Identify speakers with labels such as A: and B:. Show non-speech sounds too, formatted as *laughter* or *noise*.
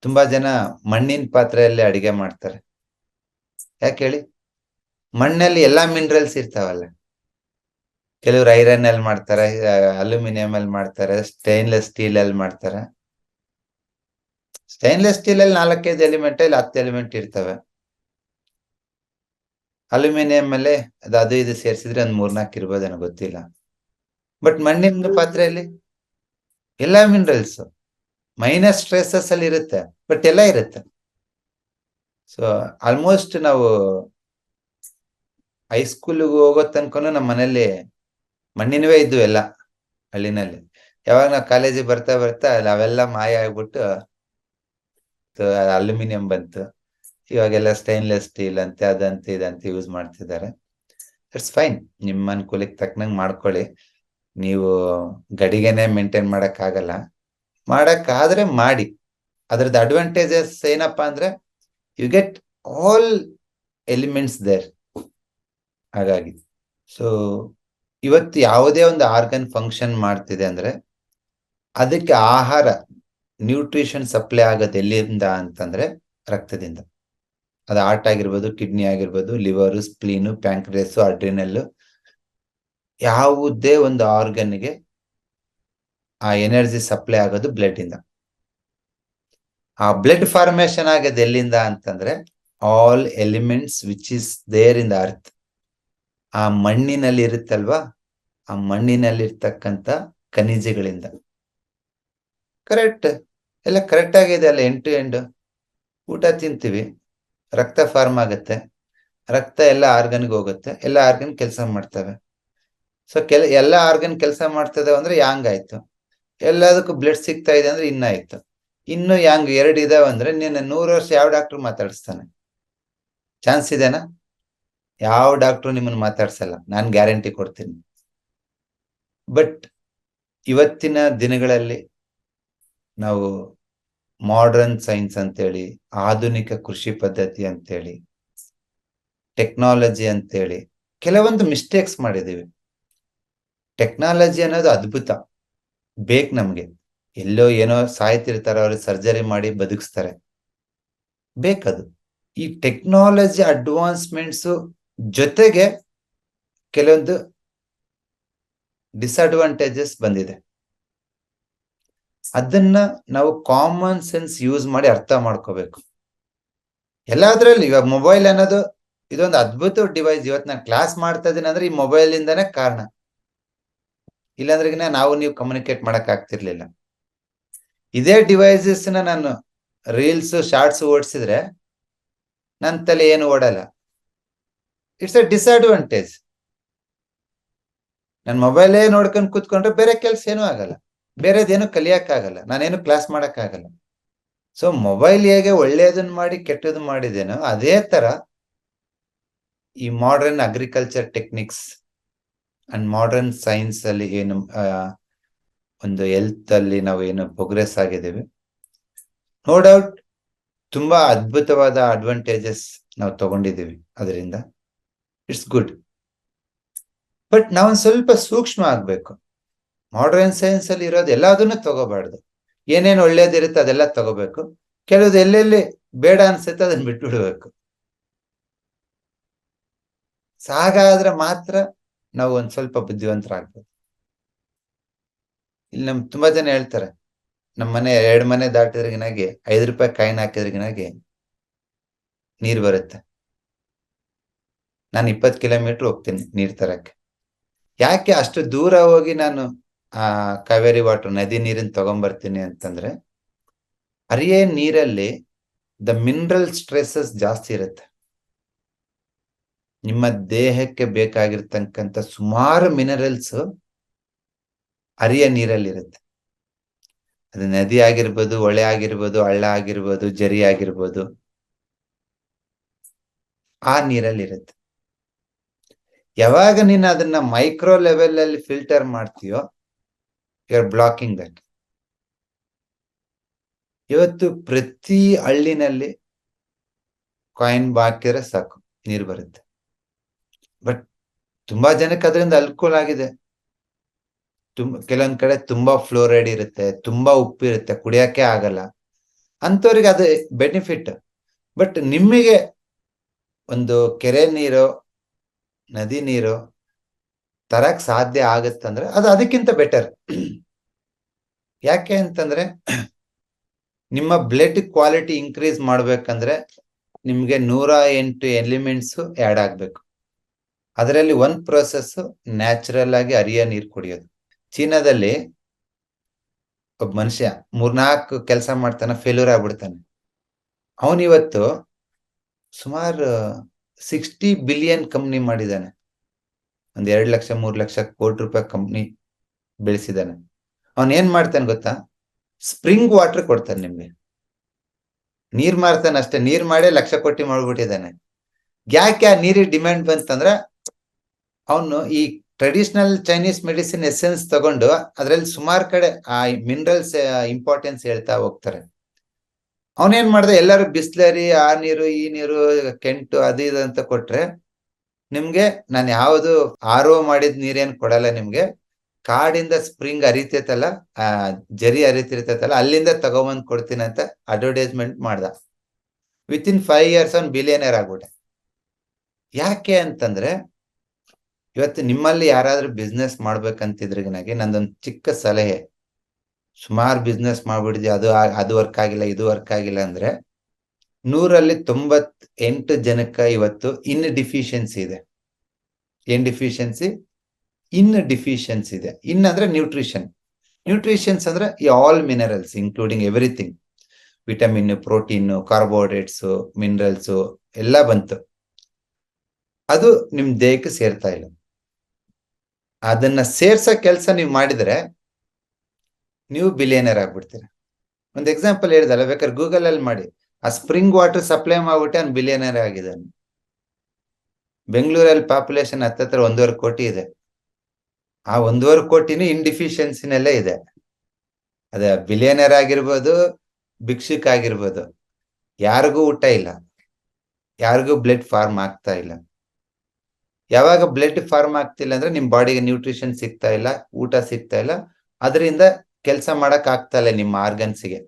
A: ತುಂಬಾ ಜನ ಮಣ್ಣಿನ ಪಾತ್ರೆಯಲ್ಲಿ ಅಡಿಗೆ ಮಾಡ್ತಾರೆ. ಯಾಕೆ ಹೇಳಿ? ಮಣ್ಣಲ್ಲಿ ಎಲ್ಲಾ ಮಿನರಲ್ಸ್ ಇರ್ತಾವಲ್ಲ. ಕೆಲವರು ಐರನ್ ಅಲ್ಲಿ ಮಾಡ್ತಾರೆ ಅಲ್ಯೂಮಿನಿಯಂ ಅಲ್ಲಿ ಮಾಡ್ತಾರೆ ಸ್ಟೈನ್ಲೆಸ್ ಸ್ಟೀಲ್ ಅಲ್ಲಿ ಮಾಡ್ತಾರೆ. ಸ್ಟೈನ್ಲೆಸ್ ಸ್ಟೀಲ್ ಅಲ್ಲಿ ನಾಲ್ಕೈದು ಎಲಿಮೆಂಟ್ ಅಲ್ಲಿ ಹತ್ತು ಎಲಿಮೆಂಟ್ ಇರ್ತವೆ. ಅಲ್ಯೂಮಿನಿಯಂ ಅಲ್ಲಿ ಅದು ಅದು ಇದು ಸೇರಿಸಿದ್ರೆ ಒಂದ್ ಮೂರ್ನಾಲ್ಕು ಇರ್ಬೋದೇನೋ ಗೊತ್ತಿಲ್ಲ. ಬಟ್ ಮಣ್ಣಿನ ಪಾತ್ರೆಯಲ್ಲಿ ಎಲ್ಲಾ ಮಿನರಲ್ಸ್ ಮೈನಸ್ ಸ್ಟ್ರೆಸಸ್ ಅಲ್ಲಿ ಇರುತ್ತೆ ಬಟ್ ಎಲ್ಲ ಇರುತ್ತೆ. ಸೊ ಆಲ್ಮೋಸ್ಟ್ ನಾವು ಹೈಸ್ಕೂಲ್ಗೆ ಹೋಗೋ ತನಕನು ನಮ್ಮ ಮನೇಲಿ ಮಣ್ಣಿನವೇ ಇದ್ವು ಎಲ್ಲ ಹಳ್ಳಿನಲ್ಲಿ. ಯಾವಾಗ ನಾವು ಕಾಲೇಜಿಗೆ ಬರ್ತಾ ಬರ್ತಾ ಅಲ್ಲಿ ಅವೆಲ್ಲ ಮಾಯ ಆಗ್ಬಿಟ್ಟು ಅಲ್ಯೂಮಿನಿಯಂ ಬಂತು. ಇವಾಗೆಲ್ಲ ಸ್ಟೈನ್ಲೆಸ್ ಸ್ಟೀಲ್ ಅಂತೆ, ಅದಂತೆ, ಇದಂತೆ ಯೂಸ್ ಮಾಡ್ತಿದ್ದಾರೆ. ಇಟ್ಸ್ ಫೈನ್ ನಿಮ್ಮ ಅನುಕೂಲಕ್ಕೆ ತಕ್ಕನಂಗೆ ಮಾಡ್ಕೊಳ್ಳಿ. ನೀವು ಗಡಿಗೆನೆ ಮೇಂಟೈನ್ ಮಾಡೋಕ್ಕಾಗಲ್ಲ. ಮಾಡಕ್ಕಾದ್ರೆ ಮಾಡಿ. ಅದ್ರದ್ದು ಅಡ್ವಾಂಟೇಜಸ್ ಏನಪ್ಪಾ ಅಂದ್ರೆ you get all elements there ಹಾಗಾಗಿ ಸೊ ಇವತ್ತು ಯಾವುದೇ ಒಂದು ಆರ್ಗನ್ ಫಂಕ್ಷನ್ ಮಾಡ್ತಿದೆ ಅಂದ್ರೆ, ಅದಕ್ಕೆ ಆಹಾರ ನ್ಯೂಟ್ರಿಷನ್ ಸಪ್ಲೈ ಆಗೋದು ಎಲ್ಲಿಂದ ಅಂತಂದ್ರೆ, ರಕ್ತದಿಂದ. ಅದು ಹಾರ್ಟ್ ಆಗಿರ್ಬೋದು ಕಿಡ್ನಿ ಆಗಿರ್ಬೋದು ಲಿವರು ಸ್ಪ್ಲೀನು ಪ್ಯಾಂಕ್ರೇಸು ಅಡ್ರಿನಲ್ಲು ಯಾವುದೇ ಒಂದು ಆರ್ಗನ್ಗೆ ಆ ಎನರ್ಜಿ ಸಪ್ಲೈ ಆಗೋದು ಬ್ಲಡ್ ಇಂದ. ಆ ಬ್ಲಡ್ ಫಾರ್ಮೇಶನ್ ಆಗೋದು ಎಲ್ಲಿಂದ ಅಂತಂದ್ರೆ all elements which is there in the earth ಆ ಮಣ್ಣಿನಲ್ಲಿ ಇರುತ್ತಲ್ವಾ? ಆ ಮಣ್ಣಿನಲ್ಲಿ ಇರ್ತಕ್ಕಂಥ ಖನಿಜಗಳಿಂದ. ಕರೆಕ್ಟ್ ಎಲ್ಲ ಕರೆಕ್ಟ್ ಆಗಿದೆ ಅಲ್ಲ ಎಂಡ್ ಟು ಎಂಡ್ ಊಟ ತಿಂತೀವಿ, ರಕ್ತ ಫಾರ್ಮ್ ಆಗುತ್ತೆ. ರಕ್ತ ಎಲ್ಲ ಆರ್ಗನ್ಗೆ ಹೋಗುತ್ತೆ, ಎಲ್ಲ ಆರ್ಗನ್ ಕೆಲಸ ಮಾಡ್ತವೆ. ಸೊ ಕೆಲ, ಎಲ್ಲ ಆರ್ಗನ್ ಕೆಲಸ ಮಾಡ್ತದೆ ಅಂದ್ರೆ ಯಾಂಗ್ ಆಯ್ತು. ಎಲ್ಲದಕ್ಕೂ ಬ್ಲಡ್ ಸಿಗ್ತಾ ಇದೆ ಅಂದ್ರೆ ಇನ್ನಾಯ್ತು ಇನ್ನು ಯಾಂಗ್ ಎರಡು ಇದಾವೆ ಅಂದ್ರೆ ನೀನು ನೂರು ವರ್ಷ ಯಾವ ಡಾಕ್ಟರ್ ಮಾತಾಡಿಸ್ತಾನೆ? ಚಾನ್ಸ್ ಇದೆನಾ? ಯಾವ ಡಾಕ್ಟ್ರು ನಿಮ್ಮನ್ನು ಮಾತಾಡ್ಸಲ್ಲ. ನಾನು ಗ್ಯಾರಂಟಿ ಕೊಡ್ತೀನಿ. ಬಟ್ ಇವತ್ತಿನ ದಿನಗಳಲ್ಲಿ ನಾವು ಮಾಡರ್ನ್ ಸೈನ್ಸ್ ಅಂತೇಳಿ, ಆಧುನಿಕ ಕೃಷಿ ಪದ್ಧತಿ ಅಂತೇಳಿ ಟೆಕ್ನಾಲಜಿ ಅಂತೇಳಿ, ಕೆಲವೊಂದು ಮಿಸ್ಟೇಕ್ಸ್ ಮಾಡಿದ್ದೀವಿ. ಟೆಕ್ನಾಲಜಿ ಅನ್ನೋದು ಅದ್ಭುತ. ಬೇಕು ನಮಗೆ. ಎಲ್ಲೋ ಏನೋ ಸಾಯ್ತಿರ್ತಾರೆ, ಅವ್ರಿಗೆ ಸರ್ಜರಿ ಮಾಡಿ ಬದುಕಿಸ್ತಾರೆ. ಬೇಕದು. ಈ ಟೆಕ್ನಾಲಜಿ ಅಡ್ವಾನ್ಸ್ಮೆಂಟ್ಸು ಜೊತೆಗೆ ಕೆಲವೊಂದು ಡಿಸ್ಅಡ್ವಾಂಟೇಜಸ್ ಬಂದಿದೆ. ಅದನ್ನ ನಾವು ಕಾಮನ್ ಸೆನ್ಸ್ ಯೂಸ್ ಮಾಡಿ ಅರ್ಥ ಮಾಡ್ಕೋಬೇಕು. ಎಲ್ಲಾದ್ರಲ್ಲಿ ಇವಾಗ ಮೊಬೈಲ್ ಅನ್ನೋದು ಇದೊಂದು ಅದ್ಭುತ ಡಿವೈಸ್ ಇವತ್ತು ನಾನು ಕ್ಲಾಸ್ ಮಾಡ್ತಾ ಇದ್ದೀನಿ ಅಂದ್ರೆ ಈ ಮೊಬೈಲ್ ಇಂದಾನೆ ಕಾರಣ. ಇಲ್ಲಾಂದ್ರೆ ನಾವು ನೀವು ಕಮ್ಯುನಿಕೇಟ್ ಮಾಡಕ್ ಆಗ್ತಿರ್ಲಿಲ್ಲ ಇದೇ ಡಿವೈಸಸ್ನ ನಾನು ರೀಲ್ಸ್ ಶಾರ್ಟ್ಸ್ ಓಡಿಸಿದ್ರೆ ನನ್ನ ತಲೆ ಏನು ಓಡಲ್ಲ. ಇಟ್ಸ್ ಅ ಡಿಸ್ಅಡ್ವಾಂಟೇಜ್ ನನ್ನ ಮೊಬೈಲೇ ನೋಡ್ಕೊಂಡು ಕೂತ್ಕೊಂಡ್ರೆ ಬೇರೆ ಕೆಲ್ಸ ಏನೂ ಆಗಲ್ಲ. ಬೇರೆದೇನು ಕಲಿಯಕ್ಕಾಗಲ್ಲ. ನಾನೇನು ಕ್ಲಾಸ್ ಮಾಡಕ್ಕಾಗಲ್ಲ. ಸೊ ಮೊಬೈಲ್ ಹೇಗೆ ಒಳ್ಳೆಯದನ್ನ ಮಾಡಿ ಕೆಟ್ಟದನ್ನ ಮಾಡಿದೇನೋ ಅದೇ ತರ ಈ modern agriculture techniques and modern science ಅಲ್ಲಿ ಏನು ಒಂದು ಹೆಲ್ತ್ ಅಲ್ಲಿ ನಾವು ಏನು ಪ್ರೋಗ್ರೆಸ್ ಆಗಿದ್ದೇವೆ. ನೋ ಡೌಟ್ ತುಂಬಾ ಅದ್ಭುತವಾದ ಅಡ್ವಾಂಟೇಜಸ್ ನಾವು ತಗೊಂಡಿದ್ದೀವಿ ಅದರಿಂದ. ಇಟ್ಸ್ ಗುಡ್ ಬಟ್ ನಾವೊಂದು ಸ್ವಲ್ಪ ಸೂಕ್ಷ್ಮ ಆಗ್ಬೇಕು. ಮಾಡರ್ನ್ ಸೈನ್ಸ್ ಅಲ್ಲಿ ಇರೋದು ಎಲ್ಲದನ್ನು ತಗೋಬಾರ್ದು. ಏನೇನು ಒಳ್ಳೇದಿರುತ್ತೆ ಅದೆಲ್ಲ ತಗೋಬೇಕು. ಕೆಲವು ಎಲ್ಲೆಲ್ಲಿ ಬೇಡ ಅನ್ಸುತ್ತೆ ಅದನ್ನ ಬಿಟ್ಬಿಡ್ಬೇಕು. ಸಾಗಾದ್ರೆ ಮಾತ್ರ ನಾವು ಒಂದ್ ಸ್ವಲ್ಪ ಬುದ್ಧಿವಂತರಾಗ್ಬೋದು. ಇಲ್ಲಿ ನಮ್ ತುಂಬಾ ಜನ ಹೇಳ್ತಾರೆ ನಮ್ಮ ಮನೆ ಎರಡ್ ಮನೆ ದಾಟಿದ್ರಿಗಿನಾಗೆ ಐದು ರೂಪಾಯಿ ಕಾಯಿನ ಹಾಕಿದ್ರಿಗಿನಾಗೆ ನೀರ್ ಬರುತ್ತೆ. ನಾನು ಇಪ್ಪತ್ತು ಕಿಲೋಮೀಟರ್ ಹೋಗ್ತೀನಿ ನೀರ್ ತರಕ್ಕೆ. ಯಾಕೆ ಅಷ್ಟು ದೂರ ಹೋಗಿ ನಾನು ಆ ಕಾವೇರಿ ವಾಟರ್ ನದಿ ನೀರಿನ ತಗೊಂಬರ್ತೀನಿ ಅಂತಂದ್ರೆ, ಅರಿಯೇ ನೀರಲ್ಲಿ ದ ಮಿನರಲ್ ಸ್ಟ್ರೆಸಸ್ ಜಾಸ್ತಿ ಇರುತ್ತೆ. ನಿಮ್ಮ ದೇಹಕ್ಕೆ ಬೇಕಾಗಿರ್ತಕ್ಕಂಥ ಸುಮಾರು ಮಿನರಲ್ಸ್ ಅರಿಯ ನೀರಲ್ಲಿರುತ್ತೆ. ಅದು ನದಿ ಆಗಿರ್ಬೋದು, ಹೊಳೆ ಆಗಿರ್ಬೋದು, ಹಳ್ಳ ಆಗಿರ್ಬೋದು, ಜರಿ ಆಗಿರ್ಬೋದು. ಆ ನೀರಲ್ಲಿರುತ್ತೆ. ಯಾವಾಗ ನೀನು ಅದನ್ನ ಮೈಕ್ರೋ ಲೆವೆಲ್ ಅಲ್ಲಿ ಫಿಲ್ಟರ್ ಮಾಡ್ತೀಯೋ ಯು ಬ್ಲಾಕಿಂಗ್ ದಟ್ ಇವತ್ತು ಪ್ರತಿ ಹಳ್ಳಿನಲ್ಲಿ ಕಾಯಿನ್ ಬಾಕಿದ್ರೆ ಸಾಕು, ನೀರು ಬರುತ್ತೆ. ಬಟ್ ತುಂಬಾ ಜನಕ್ಕೆ ಅದರಿಂದ ಅನುಕೂಲ ಆಗಿದೆ. ತುಂಬ ಕೆಲವೊಂದ್ ಕಡೆ ತುಂಬಾ ಫ್ಲೋರೈಡ್ ಇರುತ್ತೆ, ತುಂಬಾ ಉಪ್ಪಿರುತ್ತೆ ಕುಡಿಯಕ್ಕೆ ಆಗಲ್ಲ. ಅಂಥವ್ರಿಗೆ ಅದು ಬೆನಿಫಿಟ್ ಬಟ್ ನಿಮಗೆ ಒಂದು ಕೆರೆ ನೀರು, ನದಿ ನೀರು ತರಕ್ ಸಾಧ್ಯ ಆಗತ್ತಂದ್ರೆ ಅದು ಅದಕ್ಕಿಂತ ಬೆಟರ್ *clears throat* ಯಾಕೆ ಅಂತಂದ್ರೆ *clears throat* ನಿಮ್ಮ ಬ್ಲಡ್ ಕ್ವಾಲಿಟಿ ಇನ್ಕ್ರೀಸ್ ಮಾಡ್ಬೇಕಂದ್ರೆ ನಿಮ್ಗೆ ನೂರ ಎಂಟು ಎಲಿಮೆಂಟ್ಸ್ ಆ್ಯಡ್ ಆಗ್ಬೇಕು. ಅದರಲ್ಲಿ ಒಂದ್ ಪ್ರೊಸೆಸ್ ನ್ಯಾಚುರಲ್ ಆಗಿ ಅರಿಯ ನೀರು ಕುಡಿಯೋದು. ಚೀನಾದಲ್ಲಿ ಒಬ್ಬ ಮನುಷ್ಯ ಮೂರ್ನಾಲ್ಕು ಕೆಲಸ ಮಾಡ್ತಾನೆ ಫೇಲ್ಯೂರ್ ಆಗ್ಬಿಡ್ತಾನೆ. ಅವನಿವತ್ತು ಸುಮಾರು ಸಿಕ್ಸ್ಟಿ ಬಿಲಿಯನ್ ಕಂಪ್ನಿ ಮಾಡಿದ್ದಾನೆ. ಒಂದ್ ಎರಡು ಲಕ್ಷ, ಮೂರು ಲಕ್ಷ ಕೋಟಿ ರೂಪಾಯಿ ಕಂಪ್ನಿ ಬೆಳೆಸಿದಾನೆ ಅವನ್ ಏನ್ ಮಾಡ್ತಾನೆ ಗೊತ್ತಾ? ಸ್ಪ್ರಿಂಗ್ ವಾಟರ್ ಕೊಡ್ತಾನೆ ನಿಮ್ಗೆ. ನೀರ್ ಮಾರ್ತಾನೆ ಅಷ್ಟೇ. ನೀರ್ ಮಾಡೇ ಲಕ್ಷ ಕೋಟಿ ಮಾಡ್ಬಿಟ್ಟಿದ್ದಾನೆ. ಯಾಕೆ ಆ ನೀರಿಗೆ ಡಿಮ್ಯಾಂಡ್ ಬಂತಂದ್ರೆ ಅವನು ಈ ಟ್ರೆಡಿಷನಲ್ ಚೈನೀಸ್ ಮೆಡಿಸಿನ್ ಎಸೆನ್ಸ್ ತಗೊಂಡು ಅದ್ರಲ್ಲಿ ಸುಮಾರು ಕಡೆ ಆ ಮಿನರಲ್ಸ್ ಇಂಪಾರ್ಟೆನ್ಸ್ ಹೇಳ್ತಾ ಹೋಗ್ತಾರೆ. ಅವನೇನ್ ಮಾಡ್ದೆ? ಎಲ್ಲರೂ ಬಿಸ್ಲರಿ, ಆ ನೀರು, ಈ ನೀರು, ಕೆಂಟು, ಅದು ಇದು ಅಂತ ಕೊಟ್ರೆ ನಿಮ್ಗೆ ನಾನು ಯಾವುದು ಆರೋ ಮಾಡಿದ ನೀರೇನು ಕೊಡಲ್ಲ ನಿಮ್ಗೆ. ಕಾಡಿಂದ ಸ್ಪ್ರಿಂಗ್ ಅರಿತೈತಲ್ಲ ಆ, ಜರಿ ಹರಿತಿರ್ತೈತಲ್ಲ, ಅಲ್ಲಿಂದ ತಗೊಂಬಂದ್ ಕೊಡ್ತೀನಿ ಅಂತ ಅಡ್ವರ್ಟೈಸ್ಮೆಂಟ್ ಮಾಡ್ದ. ವಿತ್ ಇನ್ ಫೈವ್ ಇಯರ್ಸ್ ಅವ್ನ್ ಬಿಲಿಯನರ್ ಆಗ್ಬಿಟ್ಟೆ. ಯಾಕೆ ಅಂತಂದ್ರೆ ಇವತ್ತು ನಿಮ್ಮಲ್ಲಿ ಯಾರಾದ್ರೂ ಬಿಸ್ನೆಸ್ ನನಗೆ ನಂದೊಂದು ಚಿಕ್ಕ ಸಲಹೆ. ಸುಮಾರು ಬಿಸ್ನೆಸ್ ಮಾಡ್ಬಿಡಿದ್ವಿ ಅದು ಅದು ವರ್ಕ್ ಆಗಿಲ್ಲ, ಇದು ವರ್ಕ್ ಆಗಿಲ್ಲ ಅಂದ್ರೆ ನೂರಲ್ಲಿ ತೊಂಬತ್ ಎಂಟು ಜನಕ್ಕೆ ಇವತ್ತು ಇನ್ ಡಿಫಿಷಿಯನ್ಸಿ ಇದೆ. ಏನ್ ಡಿಫಿಷಿಯನ್ಸಿ ಇನ್ ಡಿಫಿಷಿಯನ್ಸಿ ಇದೆ. ಇನ್ ಅಂದ್ರೆ ನ್ಯೂಟ್ರಿಷನ್ ನ್ಯೂಟ್ರಿಷನ್ಸ್ ಅಂದ್ರೆ ಈ all minerals including everything vitamin protein carbohydrates minerals ಎಲ್ಲ ಬಂತು. ಅದು ನಿಮ್ ದೇಹಕ್ಕೆ ಸೇರ್ತಾ ಇಲ್ಲ. ಅದನ್ನ ಸೇರ್ಸೋ ಕೆಲಸ ನೀವು ಮಾಡಿದ್ರೆ ನೀವು ಬಿಲಿಯನರ್ ಆಗ್ಬಿಡ್ತೀರ. ಒಂದು ಎಕ್ಸಾಂಪಲ್ ಹೇಳಿದಲ್ಲ, ಬೇಕಾದ್ರೆ ಗೂಗಲ್ ಅಲ್ಲಿ ಮಾಡಿ. ಆ ಸ್ಪ್ರಿಂಗ್ ವಾಟರ್ ಸಪ್ಲೈ ಮಾಡ್ಬಿಟ್ಟೆ ಅವ್ನು ಬಿಲಿಯನರ್ ಆಗಿದ್ದಾನೆ. ಬೆಂಗಳೂರಲ್ಲಿ ಪಾಪ್ಯುಲೇಷನ್ ಹತ್ತತ್ರ ಒಂದೂವರೆ ಕೋಟಿ ಇದೆ. ಆ ಒಂದೂವರೆ ಕೋಟಿನೂ ಇನ್ಡಿಫಿಷಿಯನ್ಸಿನಲ್ಲೇ ಇದೆ. ಅದ ಬಿಲಿಯನರ್ ಆಗಿರ್ಬೋದು, ಭಿಕ್ಷುಕ್ ಆಗಿರ್ಬೋದು, ಯಾರಿಗೂ ಊಟ ಇಲ್ಲ. ಯಾರಿಗೂ ಬ್ಲಡ್ ಫಾರ್ಮ್ ಆಗ್ತಾ ಇಲ್ಲ. ಯಾವಾಗ ಬ್ಲಡ್ ಫಾರ್ಮ್ ಆಗ್ತಿಲ್ಲ ಅಂದ್ರೆ ನಿಮ್ ಬಾಡಿಗೆ ನ್ಯೂಟ್ರಿಷನ್ ಸಿಗ್ತಾ ಇಲ್ಲ, ಊಟ ಸಿಗ್ತಾ ಇಲ್ಲ. ಅದರಿಂದ ಕೆಲಸ ಮಾಡಕ್ ಆಗ್ತಾ ಇಲ್ಲ ನಿಮ್ಮ ಆರ್ಗನ್ಸ್ಗೆ